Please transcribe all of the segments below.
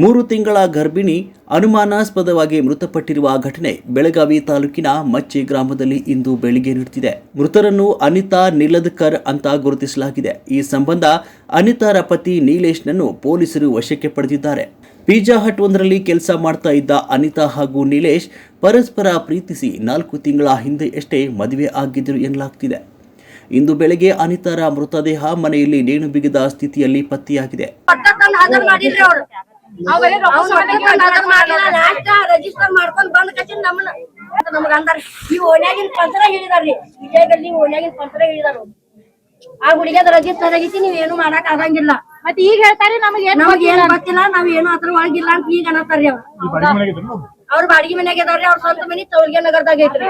ಮೂರು ತಿಂಗಳ ಗರ್ಭಿಣಿ ಅನುಮಾನಾಸ್ಪದವಾಗಿ ಮೃತಪಟ್ಟಿರುವ ಘಟನೆ ಬೆಳಗಾವಿ ತಾಲೂಕಿನ ಮಚ್ಚಿ ಗ್ರಾಮದಲ್ಲಿ ಇಂದು ಬೆಳಿಗ್ಗೆ ನಡೆದಿದೆ. ಮೃತರನ್ನು ಅನಿತಾ ನಿಲದ್ಕರ್ ಅಂತ ಗುರುತಿಸಲಾಗಿದೆ. ಈ ಸಂಬಂಧ ಅನಿತಾರ ಪತಿ ನೀಲೇಶ್ನನ್ನು ಪೊಲೀಸರು ವಶಕ್ಕೆ ಪಡೆದಿದ್ದಾರೆ. ಪಿಜ್ಜಾ ಹಟ್ ಒಂದರಲ್ಲಿ ಕೆಲಸ ಮಾಡ್ತಾ ಇದ್ದ ಅನಿತಾ ಹಾಗೂ ನೀಲೇಶ್ ಪರಸ್ಪರ ಪ್ರೀತಿಸಿ ನಾಲ್ಕು ತಿಂಗಳ ಹಿಂದೆಯಷ್ಟೇ ಮದುವೆ ಆಗಿದ್ದರು ಎನ್ನಲಾಗ್ತಿದೆ. ಇಂದು ಬೆಳಗ್ಗೆ ಅನಿತಾರ ಮೃತದೇಹ ಮನೆಯಲ್ಲಿ ನೇಣು ಬಿಗಿದ ಸ್ಥಿತಿಯಲ್ಲಿ ಪತ್ತೆಯಾಗಿದೆ. ಲಾಸ್ಟ್ ರಿಜಿಸ್ಟರ್ ಮಾಡ್ಕೊಂಡ್ ಬಂದ್ ಕಚಿನ್ ನಮ್ಮನ್ನ. ನಮ್ಗ ಅಂದಾರ. ಈ ಓಣ್ಯಾಗಿನ ಪಂತ್ರ ಹೇಳಿದಾರ್ರಿ ವಿಜಯದಲ್ಲಿ ಓಣ್ಯಾಗಿನ ಪಂತ್ರ ಹೇಳಿದಾರ ಆ ಹುಡುಗಿಯದ ರಿಜಿಸ್ಟರ್ ಆಗೈತಿ ನೀವ್ ಏನು ಮಾಡಕ್ ಆಗಂಗಿಲ್ಲ. ಮತ್ ಈಗ ಹೇಳ್ತಾರೆ ನಮಗೆ ಏನ್ ನಮಗ್ ಏನ್ ಗೊತ್ತಿಲ್ಲ ನಾವ್ ಏನು ಅದ್ರ ಒಳಗಿಲ್ಲ ಅಂತ ಈಗ ಅನ್ನತ್ತಾರ್ರಿ ಅವ್ರು. ಅವ್ರ ಬಾಡಿಗೆ ಮನ್ಯಾಗ ಅದಾವ್ರಿ ಅವ್ರ ಸ್ವಂತ ಮನಿ ತೌಲ್ಗೆ ನಗರದಾಗ ಐತ್ರಿ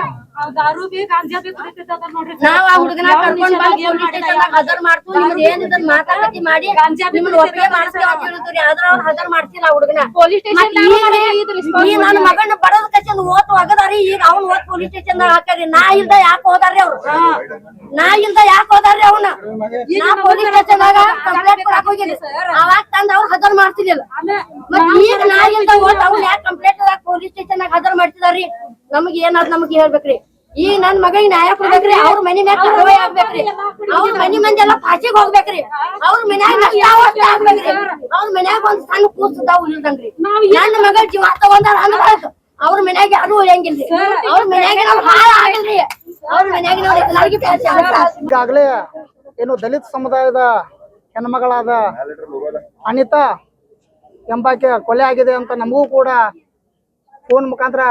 ದಾರು ಬಿ ಗಾಂಜಾ ಬಿ ಕುಡಿತಿದ್ದಾರ ನೋಡ್ರಿ. ನಾವ್ ಆ ಹುಡುಗನ ಕರ್ಕೊಂಡ್ ಬಂದ್ ಪೊಲೀಸ್ ಸ್ಟೇಷನ್ ಹಜರ್ ಮಾಡ್ತು ನಿಮ್ದು ಏನಿದ್ ಮಾತಾಡತಿ ಮಾಡಿ ನಿಮ್ಮನ್ನ ಒಪ್ಪಿಗೆ ಮಾಡ್ತೀವಿ ಅಂತ ಹೇಳಿದ್ರಿ ಆದ್ರ ಅವ್ರ ಹಜರ್ ಮಾಡ್ತಿಲ್ಲ ಆ ಹುಡುಗನ. ಪೊಲೀಸ್ ಸ್ಟೇಷನ್ ಈ ನನ್ನ ಮಗನ ಬಡದ ಕಚನ್ ಓತ್ ಒಗದಾರಿ ಈಗ ಅವ್ನ ಓತ್ ಪೊಲೀಸ್ ಸ್ಟೇಷನ್ ಹಾಕಾರಿ ನಾ ಇಲ್ದ ಯಾಕೆ ಹೋದಾರಿ ಅವ್ರು? ನಾ ಇಲ್ದ ಯಾಕೆ ಹೋದಾರ್ರಿ ಅವ್ನ? ನಾ ಪೊಲೀಸ್ ಸ್ಟೇಷನ್ ಕಂಪ್ಲೇಂಟ್ ಕೊಡಕ್ ಹೋಗಿನಿ ಅವಾಗ ತಂದ ಅವ್ರು ಹಜರ್ ಮಾಡ್ತಿರ್ಲಿಲ್ಲ ಮತ್ ಈಗ ನಾ ಇಲ್ದ ಓಟ್ ಅವ್ನ ಯಾಕೆ ಕಂಪ್ಲೇಂಟ್ ಪೊಲೀಸ್ ಮಾಡ್ತಿದಾರ್ರಿ? ನಮ್ಗೆ ಮಾಡ್ತಿದಾರಿ ನಮಗ್ ಏನಾದ್ ನಮ್ಗೆ ಹೇಳ್ಬೇಕ್ರಿ. ಈ ನನ್ ಮಗಳಿಗೆ ನ್ಯಾಯ ಕೊಡ್ಬೇಕ್ರಿ ಅವ್ರ ಮನಿ ಮ್ಯಾಗ ಆಗ್ಬೇಕ್ರಿ. ಅವ್ರ ಮನಿ ಮಂದಿ ಎಲ್ಲ ಪಾಚಿಗೆ ಹೋಗ್ಬೇಕ್ರಿ. ಅವ್ರ ಮನ್ಯಾಗ ನಷ್ಟ ಅವಸ್ಥೆ ಆಗ್ಬೇಕ್ರಿ. ಅವ್ರ ಮನ್ಯಾಗ ಒಂದ್ ಸಣ್ಣ ಕೂಸದ ಉಳಿದಂಗ್ರಿ. ನನ್ನ ಮಗಳ ಜೀವ ತಗೊಂಡಾರ. ಅವ್ರ ಮನ್ಯಾಗ ಯಾರು ಉಳಿಯಂಗಿಲ್ರಿ. ಅವ್ರ ಮನ್ಯಾಗ ನಾವ್ ಹಾಳ ಆಗಿಲ್ರಿ. ಅವ್ರ ಮನ್ಯಾಗ ನಾವ್ ಎಲ್ಲರಿಗೂ. ಈಗಾಗಲೇ ಏನು ದಲಿತ ಸಮುದಾಯದ ಹೆಣ್ಮಗಳಾದ ಅನಿತಾ ಎಂಬಾಕೆ ಕೊಲೆ ಆಗಿದೆ ಅಂತ ನಮಗೂ ಕೂಡ ಫೋನ್ ಮುಖಾಂತರ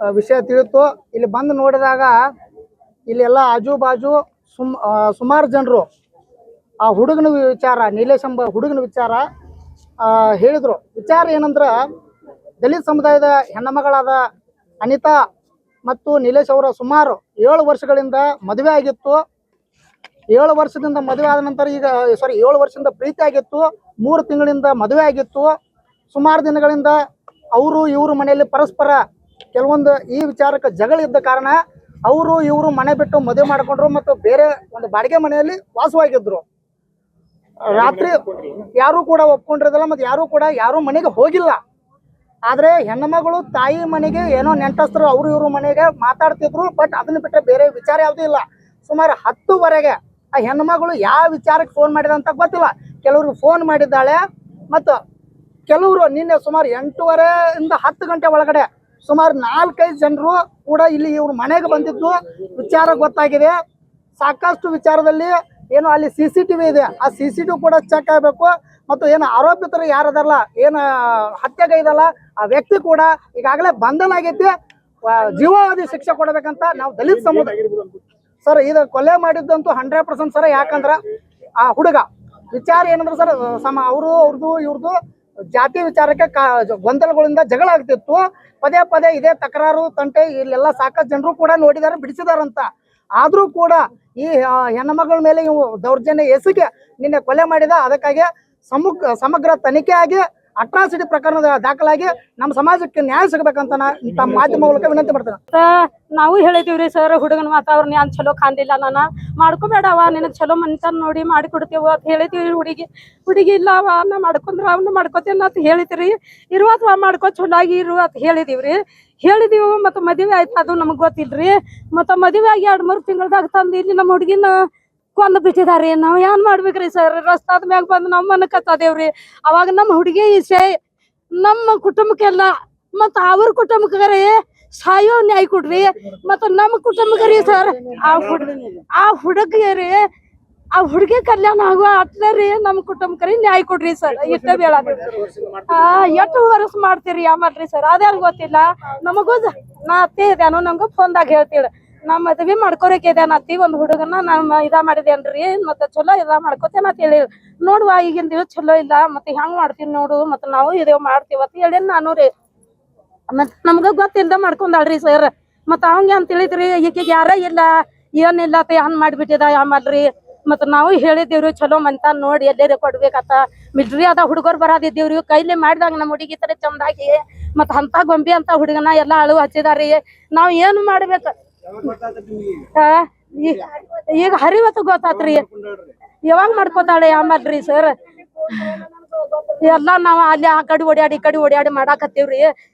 ವಿಷಯ ತಿಳಿತು. ಇಲ್ಲಿ ಬಂದು ನೋಡಿದಾಗ ಇಲ್ಲೆಲ್ಲ ಆಜು ಬಾಜು ಸುಮ್ ಸುಮಾರು ಜನರು, ಆ ಹುಡುಗನ ವಿಚಾರ, ನೀಲೇಶ್ ಎಂಬ ಹುಡುಗನ ವಿಚಾರ ಹೇಳಿದ್ರು. ವಿಚಾರ ಏನಂದ್ರ, ದಲಿತ ಸಮುದಾಯದ ಹೆಣ್ಣಮಗಳಾದ ಅನಿತಾ ಮತ್ತು ನೀಲೇಶ್ ಅವರ ಸುಮಾರು ಏಳು ವರ್ಷಗಳಿಂದ ಮದುವೆ ಆಗಿತ್ತು. ಏಳು ವರ್ಷದಿಂದ ಮದುವೆ ಆದ ನಂತರ ಈಗ ಸಾರಿ ಏಳು ವರ್ಷದಿಂದ ಪ್ರೀತಿ ಆಗಿತ್ತು. ಮೂರು ತಿಂಗಳಿಂದ ಮದುವೆ ಆಗಿತ್ತು. ಸುಮಾರು ದಿನಗಳಿಂದ ಅವರು ಇವರು ಮನೆಯಲ್ಲಿ ಪರಸ್ಪರ ಕೆಲವೊಂದು ಈ ವಿಚಾರಕ್ಕೆ ಜಗಳ ಇದ್ದ ಕಾರಣ ಅವರು ಇವರು ಮನೆ ಬಿಟ್ಟು ಮದುವೆ ಮಾಡ್ಕೊಂಡ್ರು ಮತ್ತು ಬೇರೆ ಒಂದು ಬಾಡಿಗೆ ಮನೆಯಲ್ಲಿ ವಾಸವಾಗಿದ್ರು. ರಾತ್ರಿ ಯಾರು ಕೂಡ ಒಪ್ಕೊಂಡಿರೋದಿಲ್ಲ ಮತ್ತು ಯಾರು ಕೂಡ ಯಾರು ಮನೆಗೆ ಹೋಗಿಲ್ಲ. ಆದರೆ ಹೆಣ್ಣುಮಗಳು ತಾಯಿ ಮನೆಗೆ ಏನೋ ನೆಂಟಸ್ತರು ಅವರು ಇವರು ಮನೆಗೆ ಮಾತಾಡ್ತಿದ್ರು, ಬಟ್ ಅದನ್ನ ಬಿಟ್ಟರೆ ಬೇರೆ ವಿಚಾರ ಯಾವುದೂ ಇಲ್ಲ. ಸುಮಾರು ಹತ್ತುವರೆಗೆ ಆ ಹೆಣ್ಣುಮಗಳು ಯಾವ ವಿಚಾರಕ್ಕೆ ಫೋನ್ ಮಾಡಿದ ಅಂತ ಗೊತ್ತಿಲ್ಲ. ಕೆಲವರು ಫೋನ್ ಮಾಡಿದ್ದಾಳೆ ಮತ್ತು ಕೆಲವರು ನಿನ್ನೆ ಸುಮಾರು ಎಂಟೂವರೆಯಿಂದ ಹತ್ತು ಗಂಟೆ ಒಳಗಡೆ ಸುಮಾರು ನಾಲ್ಕೈದು ಜನರು ಕೂಡ ಇಲ್ಲಿ ಇವ್ರ ಮನೆಗೆ ಬಂದಿದ್ದು. ವಿಚಾರ ಗೊತ್ತಾಗಿದೆ. ಸಾಕಷ್ಟು ವಿಚಾರದಲ್ಲಿ ಏನು ಅಲ್ಲಿ ಸಿ ಸಿ ಟಿ ವಿ ಇದೆ. ಆ ಸಿ ಸಿ ಟಿ ಕೂಡ ಚೆಕ್ ಆಗಬೇಕು. ಮತ್ತು ಏನು ಆರೋಪಿತರು ಯಾರದಲ್ಲ, ಏನು ಹತ್ಯೆಗೈದಲ್ಲ ಆ ವ್ಯಕ್ತಿ ಕೂಡ ಈಗಾಗಲೇ ಬಂಧನ ಆಗೈತಿ ಜೀವಾವಧಿ ಶಿಕ್ಷೆ ಕೊಡಬೇಕಂತ ನಾವು ದಲಿತ ಸಮುದಾಯ ಸರ್ ಇದು ಕೊಲೆ ಮಾಡಿದ್ದಂತೂ ಹಂಡ್ರೆಡ್ ಪರ್ಸೆಂಟ್ ಸರ್. ಯಾಕಂದ್ರ ಆ ಹುಡುಗ, ವಿಚಾರ ಏನಂದ್ರೆ ಸರ್, ಸಮ ಅವರು, ಅವ್ರದ್ದು, ಇವ್ರದ್ದು ಜಾತಿ ವಿಚಾರಕ್ಕೆ ಗೊಂದಲಗಳಿಂದ ಜಗಳ ಆಗ್ತಿತ್ತು. ಪದೇ ಪದೇ ಇದೇ ತಕರಾರು, ತಂಟೆ, ಇಲ್ಲೆಲ್ಲ ಸಾಕಷ್ಟು ಜನರು ಕೂಡ ನೋಡಿದಾರೆ, ಬಿಡಿಸಿದಾರಂತ. ಆದರೂ ಕೂಡ ಈ ಹೆಣ್ಣು ಹೆಣ್ಣುಮಗಳ ಮೇಲೆ ಇವು ದೌರ್ಜನ್ಯ ಎಸಗೆ ನಿನ್ನೆ ಕೊಲೆ ಮಾಡಿದ, ಅದಕ್ಕಾಗಿ ಸಮಗ್ರ ಸಮಗ್ರ ತನಿಖೆ ಆಗಿ ಅಟ್ರಾಸಿಟಿ ಪ್ರಕರಣದ ದಾಖಲಾಗಿ ನಮ್ಮ ಸಮಾಜಕ್ಕೆ ನ್ಯಾಯ ಸಿಗಬೇಕಂತ ತಮ್ಮ ಮಾಧ್ಯಮ ಮೂಲಕ ವಿನಂತಿ ಮಾಡ್ತೇನೆ. ನಾವು ಹೇಳಿದೀವ್ರಿ ಸರ್, ಹುಡುಗನ ವಾತಾವರಣ ಏನ್ ಚಲೋ ಕಾಂದಿಲ್ಲ ನಾನ. ಮಾಡ್ಕೋಬೇಡವ ನಿನಗ್ ಚಲೋ ಮನ್ಸನ್ ನೋಡಿ ಮಾಡಿ ಕೊಡ್ತೇವ ಅಂತ ಹೇಳಿದೀವಿ ಹುಡುಗಿ. ಹುಡುಗಿ ಇಲ್ಲ ಅವ ನಾ ಮಾಡ್ಕೊಂಡ್ರ ಅವ್ನ ಮಾಡ್ಕೋತೇನ ಅಂತ ಹೇಳಿದ್ರಿ. ಇರುವತ್ವ ಮಾಡ್ಕೋ ಚಲೋ ಆಗಿ ಇರು ಅಂತ ಹೇಳಿದೀವ್ರಿ. ಹೇಳಿದೀವಿ ಮತ್ತ ಮದುವೆ ಆಯ್ತು, ಅದು ನಮಗ್ ಗೊತ್ತಿಲ್ರಿ. ಮತ್ತ ಮದುವೆ ಆಗಿ ಎರಡ್ ಮೂರ್ ತಿಂಗಳದಾಗ ತಂದು ಇಲ್ಲಿ ನಮ್ಮ ಹುಡುಗಿನ ಕೊಂದು ಬಿಟ್ಟಿದಾರಿ. ನಾವ್ ಏನ್ ಮಾಡ್ಬೇಕ್ರಿ ಸರ್? ರಸ್ತಾದ ಮ್ಯಾಗ ಬಂದ್ ನಮ್ಮ ಮನ ಕತ್ತದೇವ್ರಿ. ಅವಾಗ ನಮ್ಮ ಹುಡುಗಿ ಇಸೆ ನಮ್ಮ ಕುಟುಂಬಕ್ಕೆಲ್ಲ ಮತ್ತ ಅವ್ರ ಕುಟುಂಬಕ್ಕೆ ಸಾಯೋ ನ್ಯಾಯ ಕೊಡ್ರಿ. ಮತ್ತ ನಮ್ಮ ಕುಟುಂಬಕ್ಕೆ ರೀ ಸರ್, ಆ ಹುಡ್, ಆ ಹುಡುಗಿಯರಿ, ಆ ಹುಡುಗಿ ಕಲ್ಯಾಣ ಆಗುವ ಅಟ್ಲರಿ ನಮ್ ನಮ್ಮ ಕುಟುಂಬಕ್ಕೆ ನ್ಯಾಯ ಕೊಡ್ರಿ ಸರ್. ಇಷ್ಟ ಬೇಡ ಆ ಎಷ್ಟು ವರ್ಷ ಮಾಡ್ತೀರಿ ಯಾ ಮಾಡ್ರಿ ಸರ್? ಅದೇ ಗೊತ್ತಿಲ್ಲ. ನಮಗೂ ನಾ ಅತ್ತೆ ಇದೇನು ನಮ್ಗೂ ಫೋನ್ದಾಗ ಹೇಳ್ತೀಳ ನಾ ಮದ್ವಿ ಮಾಡ್ಕೊರಕ್ಕೆ ಅತ್ತಿ ಒಂದ್ ಹುಡುಗನ ನಮ್ಮ ಇದ ಮಾಡಿದೇನ್ರಿ, ಮತ್ತೆ ಚಲೋ ಇದ ಮಾಡ್ಕೋತೇನ ಅಂತ ಹೇಳಿ. ನೋಡುವ, ಈಗಿನ ದಿವಸ ಚಲೋ ಇಲ್ಲ, ಮತ್ತೆ ಹೆಂಗ್ ಮಾಡ್ತೀವಿ ನೋಡು, ಮತ್ತೆ ನಾವು ಇದೇವ್ ಮಾಡ್ತೀವಿ ಅಂತ ಹೇಳಿ ನಾನು ರೀ. ಮತ್ ನಮ್ಗ ಗೊತ್ತಿಲ್ದ ಮಾಡ್ಕೊಂಡಾಳ್ರಿ ಸರ್ ಮತ್ತ ಅವಂಗ ಅಂತ ಈಕಿಗೆ ಯಾರ ಇಲ್ಲ ಏನಿಲ್ಲ ಅಂತ ಹಂಗ್ ಮಾಡ್ಬಿಟ್ಟಿದ ಯಾಮಲ್ರಿ ಮತ್ತ ನಾವು ಹೇಳಿದೇವ್ರಿ ಚಲೋ ಮಂತ ನೋಡಿ ಎಲ್ಲೇರಿ ಕೊಡ್ಬೇಕತ್ತ. ಮಿಲ್ಟ್ರಿ ಅದ ಹುಡುಗರು ಬರಾದಿದ್ದೀವ್ರಿ, ಕೈಲಿ ಮಾಡಿದಾಗ ನಮ್ಮ ಹುಡುಗಿ ತರ ಚಂದಾಗಿ, ಮತ್ತ ಅಂತ ಗೊಂಬೆ ಅಂತ ಹುಡುಗನ ಎಲ್ಲಾ ಅಳು ಹಚ್ಚಿದಾರಿ. ನಾವ್ ಏನ್ ಮಾಡ್ಬೇಕ? ಈಗ? ಹರಿವತ್ತು ಗೊತ್ತಾತ್ರಿ. ಯಾವಾಗ ಮಾಡ್ಕೋತಾಳೆ ಆಮಲ್ರಿ ಸರ್ ಎಲ್ಲಾ ನಾವ್ ಅಲ್ಲಿ ಆ ಕಡೆ ಓಡಾಡಿ ಈ ಕಡೆ ಓಡಾಡಿ ಮಾಡಾಕತ್ತೀವ್ರಿ.